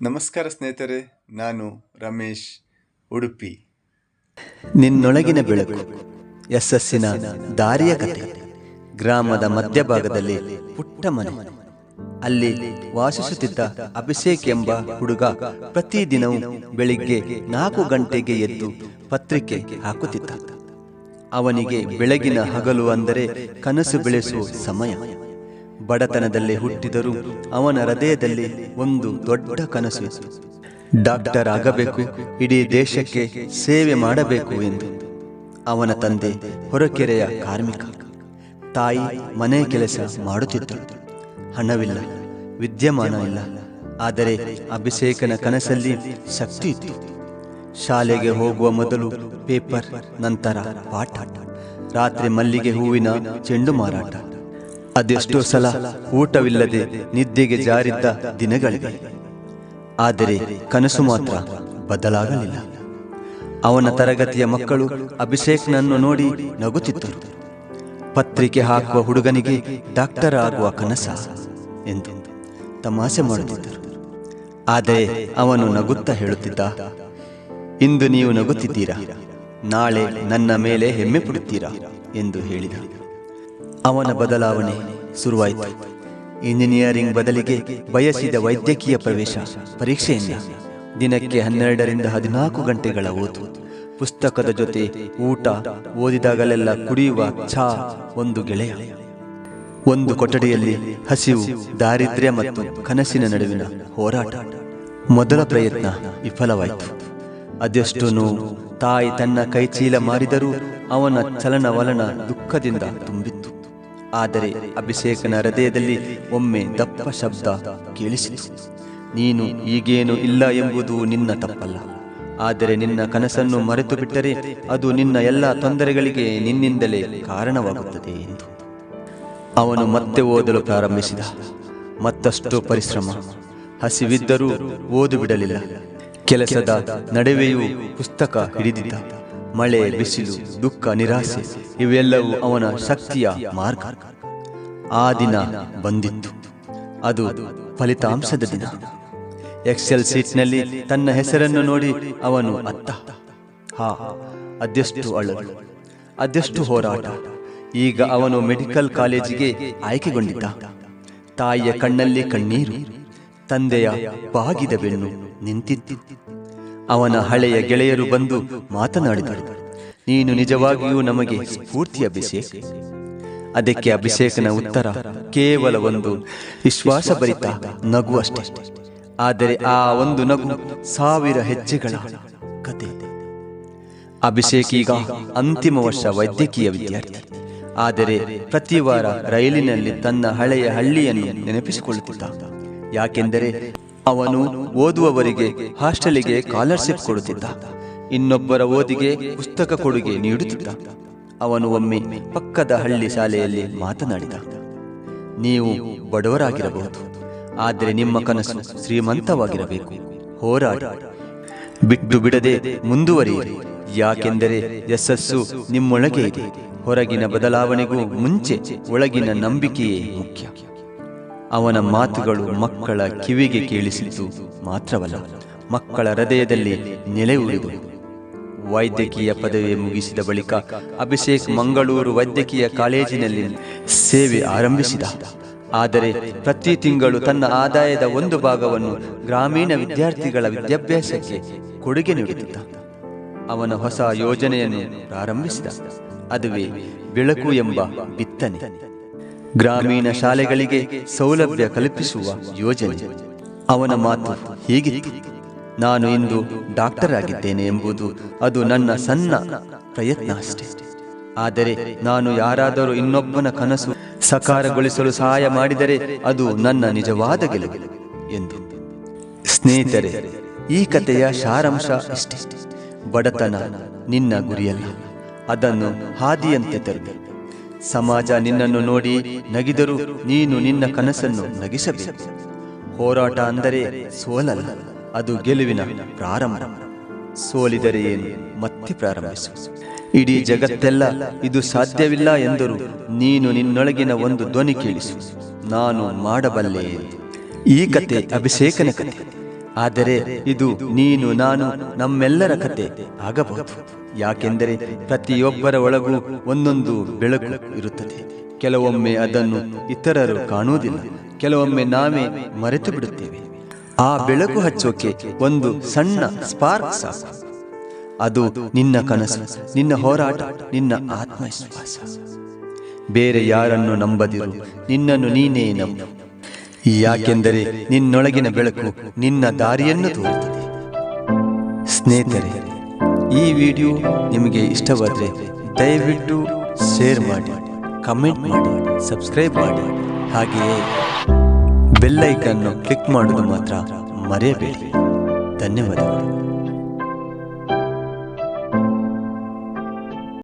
ನಮಸ್ಕಾರ ಸ್ನೇಹಿತರೆ, ನಾನು ರಮೇಶ್ ಉಡುಪಿ. ನಿನ್ನೊಳಗಿನ ಬೆಳಕು, ಯಶಸ್ಸಿನ ದಾರಿಯ ಕಥೆ, ಗ್ರಾಮದ ಮಧ್ಯಭಾಗದಲ್ಲಿ ಪುಟ್ಟ ಮನೆ. ಅಲ್ಲಿ ವಾಸಿಸುತ್ತಿದ್ದ ಅಭಿಷೇಕ್ ಎಂಬ ಹುಡುಗ ಪ್ರತಿದಿನವೂ ಬೆಳಿಗ್ಗೆ ನಾಲ್ಕು ಗಂಟೆಗೆ ಎದ್ದು ಪತ್ರಿಕೆ ಹಾಕುತ್ತಿದ್ದ. ಅವನಿಗೆ ಬೆಳಗಿನ ಹಗಲು ಅಂದರೆ ಕನಸು ಬೆಳೆಸುವ ಸಮಯ. ಬಡತನದಲ್ಲಿ ಹುಟ್ಟಿದರೂ ಅವನ ಹೃದಯದಲ್ಲಿ ಒಂದು ದೊಡ್ಡ ಕನಸು ಡಾಕ್ಟರ್ ಆಗಬೇಕು, ಇಡೀ ದೇಶಕ್ಕೆ ಸೇವೆ ಮಾಡಬೇಕು ಎಂದು. ಅವನ ತಂದೆ ಹೊರಕೆರೆಯ ಕಾರ್ಮಿಕ. ತಾಯಿ ಮನೆ ಕೆಲಸ ಮಾಡುತ್ತಿದ್ದಳು ಹಣವಿಲ್ಲ, ವಿದ್ಯಮಾನ ಇಲ್ಲ. ಆದರೆ ಅಭಿಷೇಕನ ಕನಸಲ್ಲಿ ಶಕ್ತಿ ಇತ್ತು. ಶಾಲೆಗೆ ಹೋಗುವ ಮೊದಲು ಪೇಪರ್, ನಂತರ ಪಾಠ. ರಾತ್ರಿ ಮಲ್ಲಿಗೆ ಹೂವಿನ ಚೆಂಡು ಮಾರಾಟ. ಅದೆಷ್ಟೋ ಸಲ ಊಟವಿಲ್ಲದೆ ನಿದ್ದೆಗೆ ಜಾರಿದ್ದ ದಿನಗಳಿವೆ. ಆದರೆ ಕನಸು ಮಾತ್ರ ಬದಲಾಗಲಿಲ್ಲ. ಅವನ ತರಗತಿಯ ಮಕ್ಕಳು ಅಭಿಷೇಕ್ನನ್ನು ನೋಡಿ ನಗುತ್ತಿದ್ದರು. ಪತ್ರಿಕೆ ಹಾಕುವ ಹುಡುಗನಿಗೆ ಡಾಕ್ಟರ್ ಆಗುವ ಕನಸ ಎಂದು ತಮಾಷೆ ಮಾಡುತ್ತಿದ್ದರು. ಆದರೆ ಅವನು ನಗುತ್ತಾ ಹೇಳುತ್ತಿದ್ದ, ಇಂದು ನೀವು ನಗುತ್ತಿದ್ದೀರಾ? ನಾಳೆ ನನ್ನ ಮೇಲೆ ಹೆಮ್ಮೆ ಪಡುತ್ತೀರಾ? ಎಂದು ಹೇಳಿದ. ಅವನ ಬದಲಾವಣೆ ಶುರುವಾಯಿತು. ಇಂಜಿನಿಯರಿಂಗ್ ಬದಲಿಗೆ ಬಯಸಿದ ವೈದ್ಯಕೀಯ ಪ್ರವೇಶ ಪರೀಕ್ಷೆಯಿಂದ ದಿನಕ್ಕೆ ಹನ್ನೆರಡರಿಂದ ಹದಿನಾಲ್ಕು ಗಂಟೆಗಳ ಓದು. ಪುಸ್ತಕದ ಜೊತೆ ಊಟ, ಓದಿದಾಗಲೆಲ್ಲ ಕುಡಿಯುವ ಛಾ ಒಂದು ಗೆಳೆಯ. ಒಂದು ಕೊಠಡಿಯಲ್ಲಿ ಹಸಿವು, ದಾರಿದ್ರ್ಯ ಮತ್ತು ಕನಸಿನ ನಡುವಿನ ಹೋರಾಟ. ಮೊದಲ ಪ್ರಯತ್ನ ವಿಫಲವಾಯಿತು. ಅದೆಷ್ಟು ತಾಯಿ ತನ್ನ ಕೈಚೀಲ ಮಾರಿದರೂ ಅವನ ಚಲನವಲನ ದುಃಖದಿಂದ ತುಂಬಿತ್ತು. ಆದರೆ ಅಭಿಷೇಕನ ಹೃದಯದಲ್ಲಿ ಒಮ್ಮೆ ದಪ್ಪ ಶಬ್ದ ಕೇಳಿಸಿತು. ನೀನು ಈಗೇನು ಇಲ್ಲ ಎಂಬುದು ನಿನ್ನ ತಪ್ಪಲ್ಲ. ಆದರೆ ನಿನ್ನ ಕನಸನ್ನು ಮರೆತು ಬಿಟ್ಟರೆ ಅದು ನಿನ್ನ ಎಲ್ಲ ತೊಂದರೆಗಳಿಗೆ ನಿನ್ನಿಂದಲೇ ಕಾರಣವಾಗುತ್ತದೆ ಎಂದು. ಅವನು ಮತ್ತೆ ಓದಲು ಪ್ರಾರಂಭಿಸಿದ. ಮತ್ತಷ್ಟು ಪರಿಶ್ರಮ. ಹಸಿವಿದ್ದರೂ ಓದು ಬಿಡಲಿಲ್ಲ ಕೆಲಸದ ನಡುವೆಯೂ ಪುಸ್ತಕ ಹಿಡಿದಿದ್ದ. ಮಳೆ, ಬಿಸಿಲು, ದುಃಖ, ನಿರಾಸೆ, ಇವೆಲ್ಲವೂ ಅವನ ಶಕ್ತಿಯ ಮಾರ್ಗ. ಆ ದಿನ ಬಂದಿತ್ತು. ಅದು ಫಲಿತಾಂಶದ ದಿನ. ಎಕ್ಸೆಲ್ ಸೀಟ್ನಲ್ಲಿ ತನ್ನ ಹೆಸರನ್ನು ನೋಡಿ ಅವನು ಅತ್ತ. ಹಾ, ಅದೆಷ್ಟು ಅಳಲು, ಅದೆಷ್ಟು ಹೋರಾಟ. ಈಗ ಅವನು ಮೆಡಿಕಲ್ ಕಾಲೇಜಿಗೆ ಆಯ್ಕೆಗೊಂಡಿದ್ದ. ತಾಯಿಯ ಕಣ್ಣಲ್ಲಿ ಕಣ್ಣೀರು, ತಂದೆಯ ಬಾಗಿದ ಬೆನ್ನು ನಿಂತಿತ್ತು. ಅವನ ಹಳೆಯ ಗೆಳೆಯರು ಬಂದು ಮಾತನಾಡಿದರು. ನೀನು ನಿಜವಾಗಿಯೂ ನಮಗೆ ಸ್ಫೂರ್ತಿ ಅಭಿಷೇಕ್. ಅದಕ್ಕೆ ಅಭಿಷೇಕನ ಉತ್ತರ ಕೇವಲ ಒಂದು ವಿಶ್ವಾಸಭರಿತ ನಗು ಅಷ್ಟೇ. ಆದರೆ ಆ ಒಂದು ನಗು ಸಾವಿರ ಹೆಜ್ಜೆಗಳ ಕತೆ. ಅಭಿಷೇಕ್ ಈಗ ಅಂತಿಮ ವರ್ಷ ವೈದ್ಯಕೀಯ ವಿದ್ಯಾರ್ಥಿ. ಆದರೆ ಪ್ರತಿ ವಾರ ರೈಲಿನಲ್ಲಿ ತನ್ನ ಹಳೆಯ ಹಳ್ಳಿಯನ್ನು ನೆನಪಿಸಿಕೊಳ್ಳುತ್ತಿದ್ದ. ಯಾಕೆಂದರೆ ಅವನು ಓದುವವರಿಗೆ ಹಾಸ್ಟೆಲಿಗೆ ಸ್ಕಾಲರ್ಶಿಪ್ ಕೊಡುತ್ತಿದ್ದ. ಇನ್ನೊಬ್ಬರ ಓದಿಗೆ ಪುಸ್ತಕ ಕೊಡುಗೆ ನೀಡುತ್ತಿದ್ದ. ಅವನು ಒಮ್ಮೆ ಪಕ್ಕದ ಹಳ್ಳಿ ಶಾಲೆಯಲ್ಲಿ ಮಾತನಾಡಿದ. ನೀವು ಬಡವರಾಗಿರಬಹುದು, ಆದರೆ ನಿಮ್ಮ ಕನಸು ಶ್ರೀಮಂತವಾಗಿರಬೇಕು. ಹೋರಾಡಿ. ಬಿಟ್ಟು ಬಿಡದೆ ಮುಂದುವರಿಯಿರಿ. ಯಾಕೆಂದರೆ ಯಶಸ್ಸು ನಿಮ್ಮೊಳಗೆ ಇದೆ. ಹೊರಗಿನ ಬದಲಾವಣೆಗೂ ಮುಂಚೆ ಒಳಗಿನ ನಂಬಿಕೆಯೇ ಮುಖ್ಯ. ಅವನ ಮಾತುಗಳು ಮಕ್ಕಳ ಕಿವಿಗೆ ಕೇಳಿಸಿತು. ಮಾತ್ರವಲ್ಲ, ಮಕ್ಕಳ ಹೃದಯದಲ್ಲಿ ನೆಲೆ ಉಳಿದು. ವೈದ್ಯಕೀಯ ಪದವಿ ಮುಗಿಸಿದ ಬಳಿಕ ಅಭಿಷೇಕ್ ಮಂಗಳೂರು ವೈದ್ಯಕೀಯ ಕಾಲೇಜಿನಲ್ಲಿ ಸೇವೆ ಆರಂಭಿಸಿದ. ಆದರೆ ಪ್ರತಿ ತಿಂಗಳು ತನ್ನ ಆದಾಯದ ಒಂದು ಭಾಗವನ್ನು ಗ್ರಾಮೀಣ ವಿದ್ಯಾರ್ಥಿಗಳ ವಿದ್ಯಾಭ್ಯಾಸಕ್ಕೆ ಕೊಡುಗೆ ನೀಡುತ್ತಿದ್ದ. ಅವನ ಹೊಸ ಯೋಜನೆಯನ್ನು ಪ್ರಾರಂಭಿಸಿದ. ಅದುವೇ ಬೆಳಕು ಎಂಬ ಬಿತ್ತನೆ. ಗ್ರಾಮೀಣ ಶಾಲೆಗಳಿಗೆ ಸೌಲಭ್ಯ ಕಲ್ಪಿಸುವ ಯೋಜನೆ. ಅವನ ಮಾತು ಹೀಗಿತ್ತು. ನಾನು ಇಂದು ಡಾಕ್ಟರ್ ಆಗಿದ್ದೇನೆ ಎಂಬುದು ಅದು ನನ್ನ ಸಣ್ಣ ಪ್ರಯತ್ನ ಅಷ್ಟೇ. ಆದರೆ ನಾನು ಯಾರಾದರೂ ಇನ್ನೊಬ್ಬನ ಕನಸು ಸಕಾರಗೊಳಿಸಲು ಸಹಾಯ ಮಾಡಿದರೆ ಅದು ನನ್ನ ನಿಜವಾದ ಗೆಲುವು ಎಂದು. ಸ್ನೇಹಿತರೆ, ಈ ಕಥೆಯ ಸಾರಾಂಶ ಅಷ್ಟೇ ಬಡತನ ನಿನ್ನ ಗುರಿಯಲ್ಲ. ಅದನ್ನು ಹಾದಿಯಂತೆ ತರು ಸಮಾಜ ನಿನ್ನನ್ನು ನೋಡಿ ನಗಿದರೂ ನೀನು ನಿನ್ನ ಕನಸನ್ನು ನಗಿಸಬೇಕು. ಹೋರಾಟ ಅಂದರೆ ಸೋಲಲ್ಲ, ಅದು ಗೆಲುವಿನ ಪ್ರಾರಂಭ. ಸೋಲಿದರೆ ಏನು? ಮತ್ತೆ ಪ್ರಾರಂಭಿಸು. ಇಡೀ ಜಗತ್ತೆಲ್ಲ ಇದು ಸಾಧ್ಯವಿಲ್ಲ ಎಂದರು ನೀನು ನಿನ್ನೊಳಗಿನ ಒಂದು ಧ್ವನಿ ಕೇಳಿಸು. ನಾನು ಮಾಡಬಲ್ಲೆ ಈ ಕತೆ ಅಭಿಷೇಕನ ಕತೆ. ಆದರೆ ಇದು ನೀನು, ನಾನು ನಮ್ಮೆಲ್ಲರ ಕತೆ ಆಗಬಹುದು. ಯಾಕೆಂದರೆ ಪ್ರತಿಯೊಬ್ಬರ ಒಳಗೂ ಒಂದೊಂದು ಬೆಳಕು ಇರುತ್ತದೆ. ಕೆಲವೊಮ್ಮೆ ಅದನ್ನು ಇತರರು ಕಾಣುವುದಿಲ್ಲ. ಕೆಲವೊಮ್ಮೆ ನಾವೇ ಮರೆತು ಬಿಡುತ್ತೇವೆ. ಆ ಬೆಳಕು ಹಚ್ಚೋಕೆ ಒಂದು ಸಣ್ಣ ಸ್ಪಾರ್ಕ್ ಸಾಕು. ಅದು ನಿನ್ನ ಕನಸು, ನಿನ್ನ ಹೋರಾಟ, ನಿನ್ನ ಆತ್ಮವಿಶ್ವಾಸ. ಬೇರೆ ಯಾರನ್ನು ನಂಬದಿರು, ನಿನ್ನನ್ನು ನೀನೇ ನಂಬು. ಯಾಕೆಂದರೆ ನಿನ್ನೊಳಗಿನ ಬೆಳಕು ನಿನ್ನ ದಾರಿಯನ್ನು ತೋರುತ್ತದೆ. ಸ್ನೇಹಿತರೆ, ಈ ವಿಡಿಯೋ ನಿಮಗೆ ಇಷ್ಟವಾದರೆ ದಯವಿಟ್ಟು ಶೇರ್ ಮಾಡಿ, ಕಮೆಂಟ್ ಮಾಡಿ, ಸಬ್ಸ್ಕ್ರೈಬ್ ಮಾಡಿ. ಹಾಗೆಯೇ ಬೆಲ್ಲೈಕನ್ನು ಕ್ಲಿಕ್ ಮಾಡೋದು ಮಾತ್ರ ಮರೆಯಬೇಡಿ. ಧನ್ಯವಾದಗಳು.